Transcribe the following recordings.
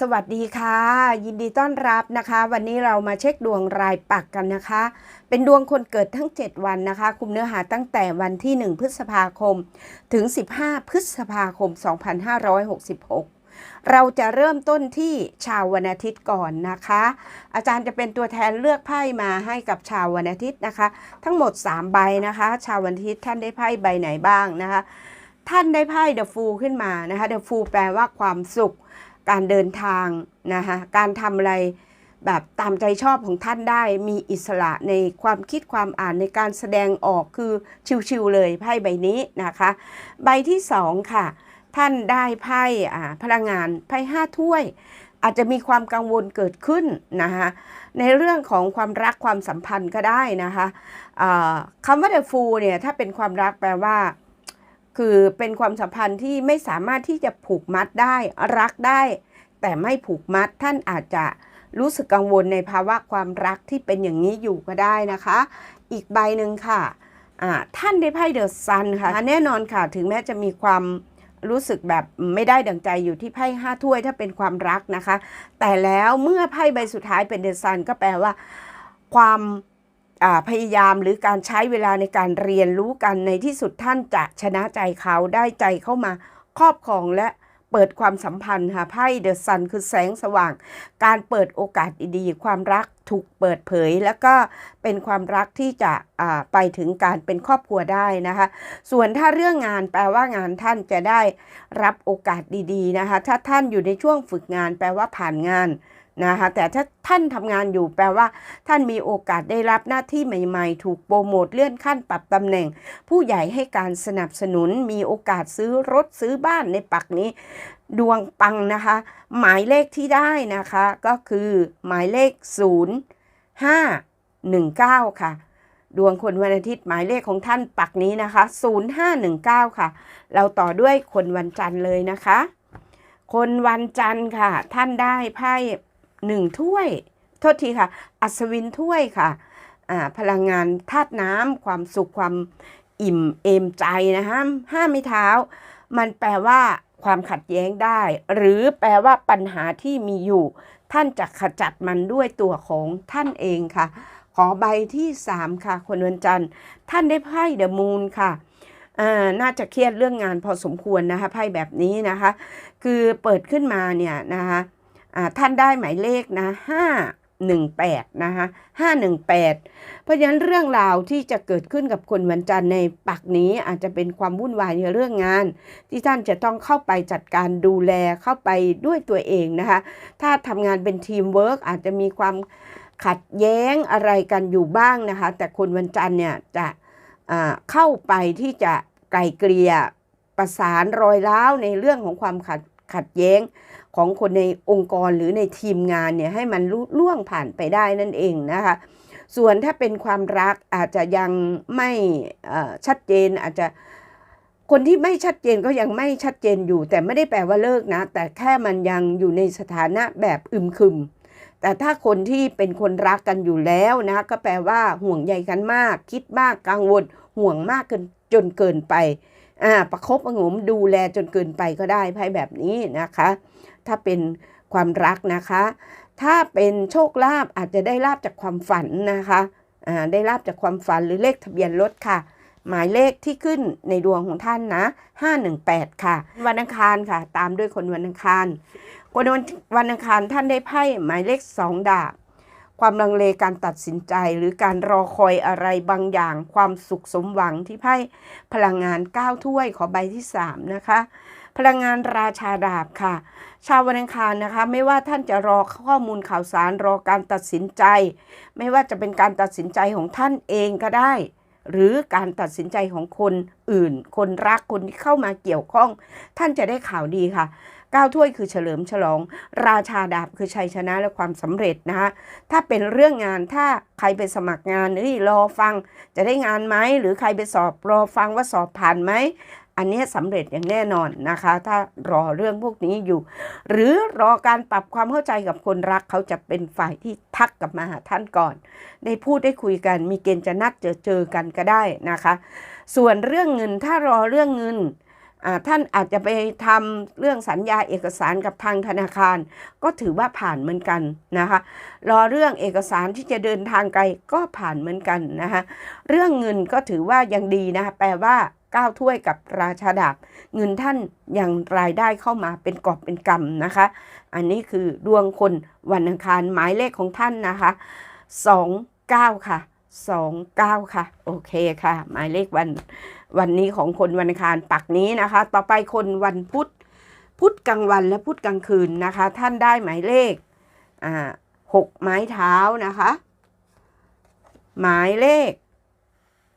สวัสดีค่ะ ยินดีต้อนรับนะคะ วันนี้เรามาเช็คดวงรายปักกันนะคะ เป็นดวงคนเกิดทั้ง 7 วันนะคะ คุมเนื้อหาตั้งแต่วันที่ 1 พฤษภาคม ถึง 15 พฤษภาคม 2566 เราจะเริ่มต้นที่ชาววันอาทิตย์ก่อนนะคะ อาจารย์จะเป็นตัวแทนเลือกไพ่มาให้กับชาววันอาทิตย์นะคะ ทั้งหมด 3 ใบนะคะ ชาววันอาทิตย์ท่านได้ไพ่ใบไหนบ้างนะคะ ท่านได้ไพ่เดอะฟูขึ้นมานะคะเดอะฟูแปลว่าความสุข การเดินทางนะคะการทำอะไรแบบตามใจชอบของท่านได้มีอิสระในความคิดความอ่านในการแสดงออกคือชิวๆเลยไพ่ใบนี้นะคะ ใบที่สองค่ะ ท่านได้ไพ่พลังงานไพ่ห้าถ้วย อาจจะมีความกังวลเกิดขึ้นนะคะในเรื่องของความรักความสัมพันธ์ก็ได้นะคะคำว่าเดอะฟูเนี่ยถ้าเป็นความรักแปลว่า คือเป็นความสัมพันธ์ที่ไม่สามารถที่จะผูกมัดได้รักได้ แต่ไม่ผูกมัดท่านอาจจะรู้สึกกังวลในภาวะความรักที่เป็นอย่างนี้อยู่ก็ได้นะคะ อีกใบหนึ่งค่ะท่านได้ไพ่เดอะซันค่ะ แน่นอนค่ะ ถึงแม้จะมีความรู้สึกแบบไม่ได้ดังใจอยู่ที่ไพ่ห้าถ้วยถ้าเป็นความรักนะคะ แต่แล้วเมื่อไพ่ใบสุดท้ายเป็นเดอะซันก็แปลว่า ความ พยายามหรือการใช้เวลาในการเรียนรู้กันในที่สุดท่านจะชนะใจเขาได้ใจเข้ามาครอบครองและเปิดความสัมพันธ์ค่ะไพ่เดอะซันคือแสงสว่าง การเปิดโอกาสดีๆความรักถูกเปิดเผย แล้วก็เป็นความรักที่จะไปถึงการเป็นครอบครัวได้นะคะ ส่วนถ้าเรื่องงานแปลว่างานท่านจะได้รับโอกาสดีๆนะคะ ถ้าท่านอยู่ในช่วงฝึกงานแปลว่าผ่านงาน นะคะแต่ถ้าท่านทำงานอยู่แปลว่า ท่านมีโอกาสได้รับหน้าที่ใหม่ๆ ถูกโปรโมทเลื่อนขั้นปรับตำแหน่ง ผู้ใหญ่ให้การสนับสนุน มีโอกาสซื้อรถซื้อบ้านในปักนี้ ดวงปังนะคะ หมายเลขที่ได้นะคะ ก็คือหมายเลข 0 5 1 9 ค่ะ ดวงคนวันอาทิตย์หมายเลขของท่านปักนี้นะคะ 0519 ค่ะ เราต่อด้วยคนวันจันทร์เลยนะคะ คนวันจันทร์ค่ะ ท่านได้ไพ่ หนึ่งถ้วย โทษทีค่ะ อัศวินถ้วยค่ะพลังงานธาตุน้ำความสุขความอิ่มเอมใจนะคะห้าไม่เท้า มันแปลว่าความขัดแย้งได้ หรือแปลว่าปัญหาที่มีอยู่ ท่านจะขจัดมันด้วยตัวของท่านเองค่ะ ขอใบที่ 3 ค่ะ คนวันจันทร์ ท่านได้ไพ่เดอะมูนค่ะน่าจะเครียดเรื่องงานพอสมควรนะคะไพ่แบบนี้นะคะ คือเปิดขึ้นมาเนี่ยนะคะ ท่านได้หมายเลขนะห้าหนึ่งแปดนะคะห้าหนึ่งแปดเพราะฉะนั้นเรื่องราวที่จะเกิดขึ้นกับคนวันจันทร์ในปักนี้อาจจะเป็นความวุ่นวายในเรื่องงาน ที่ท่านจะต้องเข้าไปจัดการดูแลเข้าไปด้วยตัวเองนะคะ ถ้าทำงานเป็นทีมเวิร์กอาจจะมีความขัดแย้งอะไรกันอยู่บ้างนะคะ แต่คนวันจันทร์เนี่ยจะเข้าไปที่จะไกลเกลี่ยประสานรอยร้าวในเรื่องของความขัดขัดแย้ง ของคนในองค์กรหรือในทีมงานเนี่ยให้มันล่วงผ่านไปได้นั่นเองนะคะ ส่วนถ้าเป็นความรักอาจจะยังไม่ชัดเจนอาจจะคนที่ไม่ชัดเจนก็ยังไม่ชัดเจนอยู่ แต่ไม่ได้แปลว่าเลิกนะ แต่แค่มันยังอยู่ในสถานะแบบอึมครึม แต่ถ้าคนที่เป็นคนรักกันอยู่แล้วนะ ก็แปลว่าห่วงใยกันมาก คิดมากกังวลห่วงมากเกินจนเกินไป อ่าประคบประงมดูแลจนเกินไปก็ได้ไพ่แบบนี้นะคะ ถ้าเป็นความรักนะคะ ถ้าเป็นโชคลาภอาจจะได้ลาบจากความฝันนะคะอ่าได้ลาบจากความฝันหรือเลขทะเบียนรถค่ะ หมายเลขที่ขึ้นในดวงของท่านนะ518 ค่ะ วันอังคารค่ะ ตามด้วยคนวันอังคารคนวันวันอังคารท่านได้ไพ่หมายเลขสองดาบ ความลังเลการตัดสินใจหรือการรอคอยอะไรบางอย่าง ความสุขสมหวังที่ไพ่พลังงาน9ถ้วยขอใบที่ 3 นะคะ พลังงานราชาดาบค่ะ ชาววันอังคารนะคะ ไม่ว่าท่านจะรอข้อมูลข่าวสารรอการตัดสินใจ ไม่ว่าจะเป็นการตัดสินใจของท่านเองก็ได้ หรือการตัดสินใจของคนอื่น คนรักคนที่เข้ามาเกี่ยวข้อง ท่านจะได้ข่าวดีค่ะ ก้าถ้วยคือเฉลิมฉลอง ราชาดาบคือชัยชนะและความสำเร็จนะคะถ้าเป็นเรื่องงานถ้าใครไปสมัครงานเฮ้ยรอฟัง จะได้งานไหมหรือใครไปสอบรอฟังว่าสอบผ่านไหมอันนี้สำเร็จอย่างแน่นอนนะคะ ถ้ารอเรื่องพวกนี้อยู่ หรือรอการปรับความเข้าใจกับคนรักเขาจะเป็นฝ่ายที่ทักกับมาหาท่านก่อน ได้พูดได้คุยกัน มีเกณฑ์จะนัดเจอเจอกันก็ได้นะคะ ส่วนเรื่องเงินถ้ารอเรื่องเงิน ท่านอาจจะไปทำเรื่องสัญญาเอกสารกับทางธนาคาร ก็ถือว่าผ่านเหมือนกันนะคะรอเรื่องเอกสารที่จะเดินทางไกลก็ผ่านเหมือนกันนะคะเรื่องเงินก็ถือว่ายังดีนะคะแปลว่าก้าวถ้วยกับราชาดาบ เงินท่านยังรายได้เข้ามาเป็นกอบเป็นกำนะคะ อันนี้คือดวงคนวันอังคารหมายเลขของท่านนะคะ 29 ค่ะ 29 ค่ะ โอเคค่ะ หมายเลขวันวันนี้ของคนวันอังคารปักนี้นะคะ ต่อไปคนวันพุธพุธกลางวันและพุธกลางคืนนะคะ ท่านได้หมายเลขอ่าหกไม้เท้านะคะ หมายเลข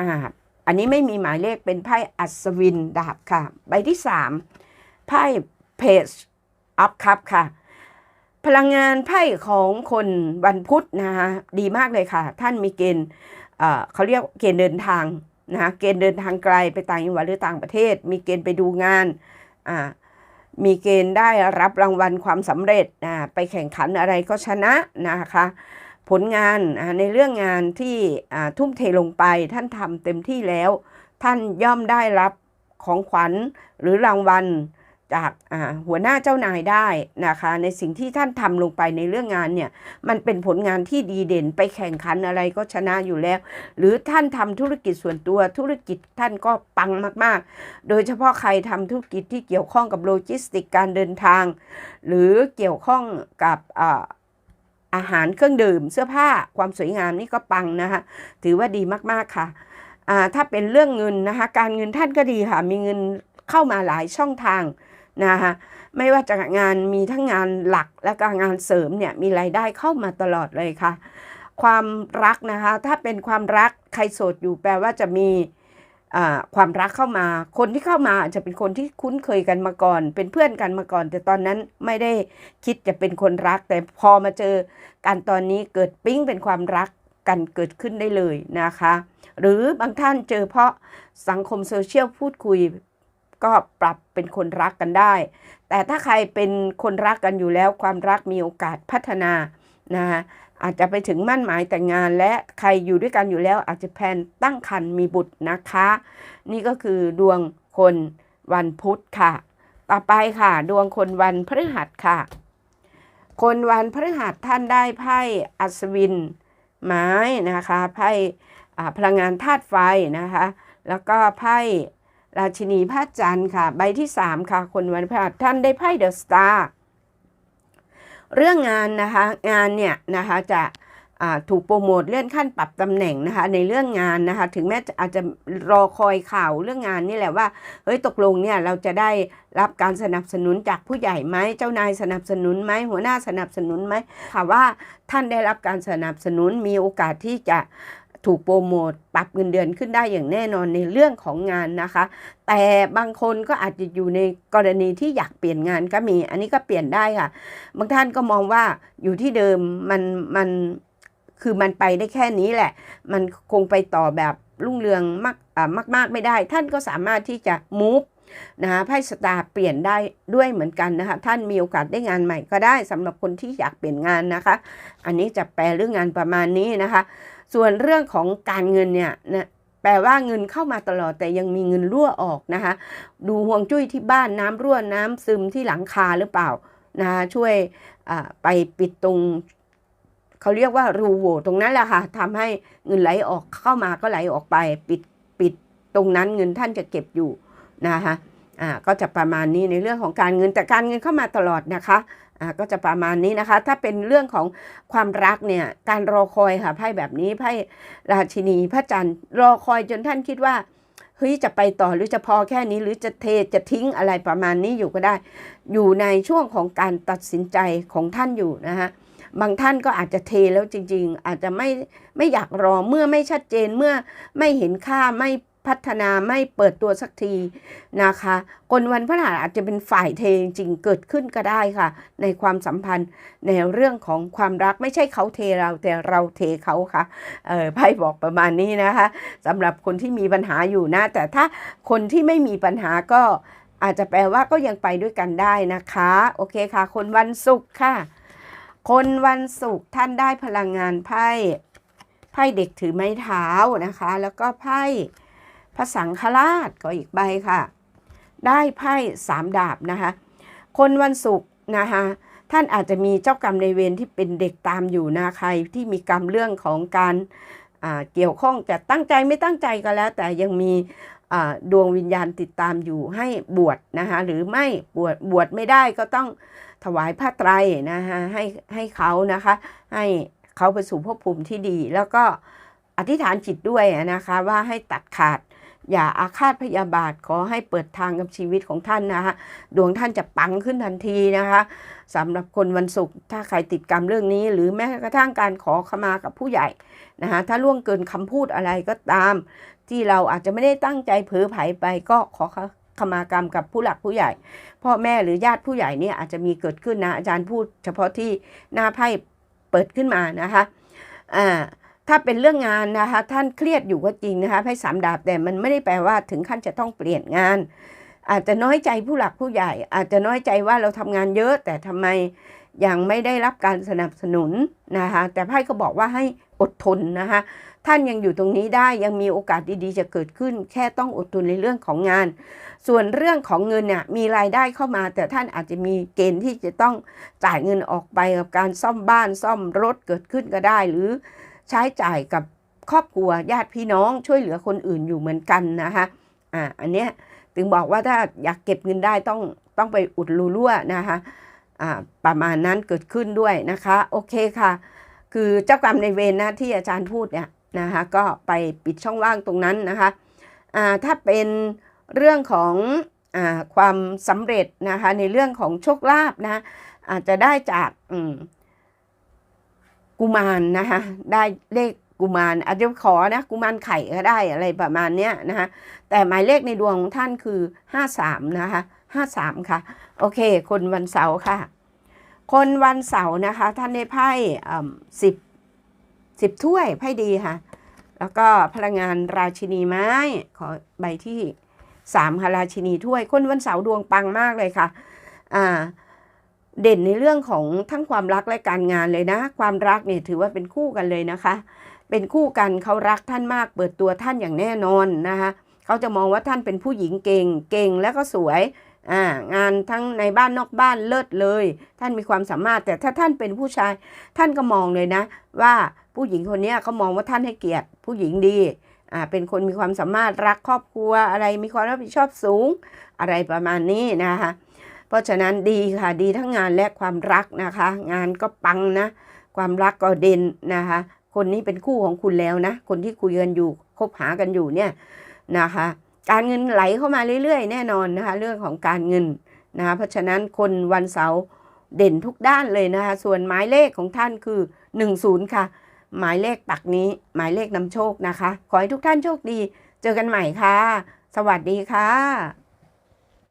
อ่าอันนี้ไม่มีหมายเลขเป็นไพ่อัศวินดาบค่ะ ใบที่สามไพ่เพจอัพคัพค่ะ พลังงานไพ่ของคนวันพุธนะคะดีมากเลยค่ะ ท่านมีเกณฑ์เขาเรียกเกณฑ์เดินทางนะะเกณฑ์เดินทางไกลไปต่างจังหวัดหรือต่างประเทศ มีเกณฑ์ไปดูงานอ่ามีเกณฑ์ได้รับรางวัลความสำเร็จนะไปแข่งขันอะไรก็ชนะนะคะ ผลงานในเรื่องงานที่ทุ่มเทลงไปท่านทำเต็มที่แล้ว ท่านย่อมได้รับของขวัญหรือรางวัล จากหัวหน้าเจ้านายได้นะคะ ในสิ่งที่ท่านทำลงไปในเรื่องงานเนี่ยมันเป็นผลงานที่ดีเด่นไปแข่งขันอะไรก็ชนะอยู่แล้ว หรือท่านทำธุรกิจส่วนตัวธุรกิจท่านก็ปังมาก ๆ โดยเฉพาะใครทำธุรกิจที่เกี่ยวข้องกับโลจิสติกการเดินทาง หรือเกี่ยวข้องกับอาหารเครื่องดื่ม เสื้อผ้าความสวยงามนี่ก็ปังนะคะถือว่าดีมากๆค่ะถ้าเป็นเรื่องเงินนะคะการเงินท่านก็ดีค่ะมีเงินเข้ามาหลายช่องทาง นะคะไม่ว่าจะงานมีทั้งงานหลักและก็งานเสริมเนี่ยมีรายได้เข้ามาตลอดเลยค่ะ ความรักนะคะถ้าเป็นความรักใครโสดอยู่แปลว่าจะมีความรักเข้ามา คนที่เข้ามาอาจจะเป็นคนที่คุ้นเคยกันมาก่อน เป็นเพื่อนกันมาก่อน แต่ตอนนั้นไม่ได้คิดจะเป็นคนรัก แต่พอมาเจอการตอนนี้เกิดปิ๊งเป็นความรักกันเกิดขึ้นได้เลยนะคะ หรือบางท่านเจอเพราะสังคมโซเชียลพูดคุย ก็ปรับเป็นคนรักกันได้ แต่ถ้าใครเป็นคนรักกันอยู่แล้วความรักมีโอกาสพัฒนานะคะอาจจะไปถึงมั่นหมายแต่งงานและใครอยู่ด้วยกันอยู่แล้ว อาจจะแพนตั้งครรภ์มีบุตรนะคะ นี่ก็คือดวงคนวันพุธค่ะ ต่อไปค่ะ ดวงคนวันพฤหัสค่ะ คนวันพฤหัสท่านได้ไพ่อัศวิน ไม้นะคะไพ่พลังงานธาตุไฟนะคะ แล้วก็ไพ่ ราชินีพระจันทร์ค่ะ ใบที่ 3 ค่ะ คนวันพฤหัสท่านได้ไพ่เดอะสตาร์เรื่องงานนะคะงานเนี่ยนะคะจะถูกโปรโมทเลื่อนขั้นปรับตำแหน่งนะคะในเรื่องงานนะคะถึงแม้อาจจะรอคอยข่าวเรื่องงานนี่แหละว่าเฮ้ยตกลงเนี่ยเราจะได้รับการสนับสนุนจากผู้ใหญ่ไหมเจ้านายสนับสนุนไหมหัวหน้าสนับสนุนไหมค่ะว่าท่านได้รับการสนับสนุนมีโอกาสที่จะ ถูกโปรโมทปรับเงินเดือนขึ้นได้อย่างแน่นอนในเรื่องของงานนะคะ แต่บางคนก็อาจจะอยู่ในกรณีที่อยากเปลี่ยนงานก็มี อันนี้ก็เปลี่ยนได้ค่ะ บางท่านก็มองว่าอยู่ที่เดิมมันมันคือมันไปได้แค่นี้แหละ มันคงไปต่อแบบรุ่งเรืองมากอ่ามาก ๆ ไม่ได้ ท่านก็สามารถที่จะ move นะคะไพ่สตาร์เปลี่ยนได้ด้วยเหมือนกันนะคะท่านมีโอกาสได้งานใหม่ก็ได้สำหรับคนที่อยากเปลี่ยนงานนะคะ อันนี้จะแปลเรื่องงานประมาณนี้นะคะ ส่วนเรื่องของการเงินเนี่ยนะแปลว่าเงินเข้ามาตลอดแต่ยังมีเงินรั่วออกนะคะ ดูห่วงจุ้ยที่บ้านน้ำรั่วน้ำซึมที่หลังคาหรือเปล่านะคะช่วยอ่าไปปิดตรงเขาเรียกว่ารูโหว่ตรงนั้นแหละค่ะทำให้เงินไหลออกเข้ามาก็ไหลออกไป ปิดปิดตรงนั้นเงินท่านจะเก็บอยู่นะคะอ่าก็จะประมาณนี้ในเรื่องของการเงินแต่การเงินเข้ามาตลอดนะคะ อ่าก็จะประมาณนี้นะคะ ถ้าเป็นเรื่องของความรักเนี่ย การรอคอยค่ะไพ่แบบนี้ไพ่ราชินีพระจันทร์รอคอยจนท่านคิดว่าเฮ้ยจะไปต่อหรือจะพอแค่นี้หรือจะเทจะทิ้งอะไรประมาณนี้อยู่ก็ได้ อยู่ในช่วงของการตัดสินใจของท่านอยู่นะคะบางท่านก็อาจจะเทแล้วจริง ๆ อาจจะไม่ไม่อยากรอเมื่อไม่ชัดเจนเมื่อไม่เห็นค่าไม่ พัฒนาไม่เปิดตัวสักทีนะคะคนวันพฤหัสอาจจะเป็นฝ่ายเทจริงเกิดขึ้นก็ได้ค่ะ ในความสัมพันธ์ในเรื่องของความรักไม่ใช่เขาเทเราแต่เราเทเขาค่ะเออไพ่บอกประมาณนี้นะคะสำหรับคนที่มีปัญหาอยู่นะ แต่ถ้าคนที่ไม่มีปัญหาก็อาจจะแปลว่าก็ยังไปด้วยกันได้นะคะ โอเคค่ะ คนวันศุกร์ค่ะ คนวันศุกร์ท่านได้พลังงานไพ่ไพ่เด็กถือไม้เท้านะคะ แล้วก็ไพ่ ระสังฆราชก็อีกใบค่ะ ได้ไพ่สามดาบนะคะ คนวันศุกร์นะคะท่านอาจจะมีเจ้ากรรมในเวรที่เป็นเด็กตามอยู่นะใครที่มีกรรมเรื่องของการเกี่ยวข้องจะตั้งใจไม่ตั้งใจก็แล้ว แต่ยังมีดวงวิญญาณติดตามอยู่ให้บวชนะคะหรือไม่บวชบวชไม่ได้ก็ต้องถวายผ้าไตรนะคะให้ให้เขานะคะให้เขาไปสู่ภพภูมิที่ดี แล้วก็อธิษฐานจิตด้วยนะคะว่าให้ตัดขาด อย่าอาฆาตพยาบาทขอให้เปิดทางกับชีวิตของท่านนะคะดวงท่านจะปังขึ้นทันทีนะคะสำหรับคนวันศุกร์ถ้าใครติดกรรมเรื่องนี้ หรือแม้กระทั่งการขอขมากับผู้ใหญ่นะคะถ้าล่วงเกินคำพูดอะไรก็ตาม ที่เราอาจจะไม่ได้ตั้งใจเผลอไผลไปก็ขอขมากรรมกับผู้หลักผู้ใหญ่ พ่อแม่หรือญาติผู้ใหญ่เนี่ยอาจจะมีเกิดขึ้นนะอาจารย์พูดเฉพาะที่หน้าไพ่เปิดขึ้นมานะคะอ่า ถ้าเป็นเรื่องงานนะคะท่านเครียดอยู่ก็จริงนะคะไพ่สามดาบแต่มันไม่ได้แปลว่าถึงขั้นจะต้องเปลี่ยนงาน อาจจะน้อยใจผู้หลักผู้ใหญ่ อาจจะน้อยใจว่าเราทำงานเยอะแต่ทำไมยังไม่ได้รับการสนับสนุนนะคะแต่ไพ่ก็บอกว่าให้อดทนนะคะท่านยังอยู่ตรงนี้ได้ยังมีโอกาสดีๆ จะเกิดขึ้น แค่ต้องอดทนในเรื่องของงาน ส่วนเรื่องของเงินเนี่ยมีรายได้เข้ามา แต่ท่านอาจจะมีเกณฑ์ที่จะต้องจ่ายเงินออกไปกับการซ่อมบ้านซ่อมรถเกิดขึ้นก็ได้หรือ ใช้จ่ายกับครอบครัวญาติพี่น้องช่วยเหลือคนอื่นอยู่เหมือนกันนะคะอ่าอันเนี้ยถึงบอกว่าถ้าอยากเก็บเงินได้ต้องต้องไปอุดรูรั่วนะคะอ่าประมาณนั้นเกิดขึ้นด้วยนะคะ โอเคค่ะ คือเจ้ากรรมในเวรนะที่อาจารย์พูดเนี่ยนะคะก็ไปปิดช่องว่างตรงนั้นนะคะอ่าถ้าเป็นเรื่องของอ่าความสำเร็จนะคะในเรื่องของโชคลาภนะอาจจะได้จากอืม กุมารนะคะได้เลขกุมารอาจจะขอนะกุมารไข่ก็ได้อะไรประมาณเนี้ยนะคะแต่หมายเลขในดวงของท่านคือ 53 นะคะ 53 ค่ะ โอเค คนวันเสาร์ค่ะ คนวันเสาร์นะคะ ท่านได้ไพ่สิบสิบถ้วยไพ่ดีค่ะ แล้วก็พลังงานราชินีไม้ขอใบที่สามค่ะราชินีถ้วย คนวันเสาร์ดวงปังมากเลยค่ะ อ่า เด่นในเรื่องของทั้งความรักและการงานเลยนะ ความรักเนี่ยถือว่าเป็นคู่กันเลยนะคะ เป็นคู่กันเขารักท่านมาก เปิดตัวท่านอย่างแน่นอนนะคะเขาจะมองว่าท่านเป็นผู้หญิงเก่งเก่งแล้วก็สวยอ่างานทั้งในบ้านนอกบ้านเลิศเลย ท่านมีความสามารถแต่ถ้าท่านเป็นผู้ชาย ท่านก็มองเลยนะ ว่าผู้หญิงคนนี้เขามองว่าท่านให้เกียรติผู้หญิงดีอ่าเป็นคนมีความสามารถรักครอบครัวอะไรมีความรับผิดชอบสูง อะไรประมาณนี้นะคะ เพราะฉะนั้นดีค่ะดีทั้งงานและความรักนะคะ งานก็ปังนะ ความรักก็เด่นนะคะ คนนี้เป็นคู่ของคุณแล้วนะ คนที่คุยกันอยู่คบหากันอยู่เนี่ยนะคะ การเงินไหลเข้ามาเรื่อยๆ แน่นอนนะคะ เรื่องของการเงินนะคะเพราะฉะนั้นคนวันเสาร์เด่นทุกด้านเลยนะคะส่วนหมายเลขของท่านคือ 10 ค่ะ หมายเลขปักนี้หมายเลขนำโชคนะคะ ขอให้ทุกท่านโชคดี เจอกันใหม่ค่ะ สวัสดีค่ะ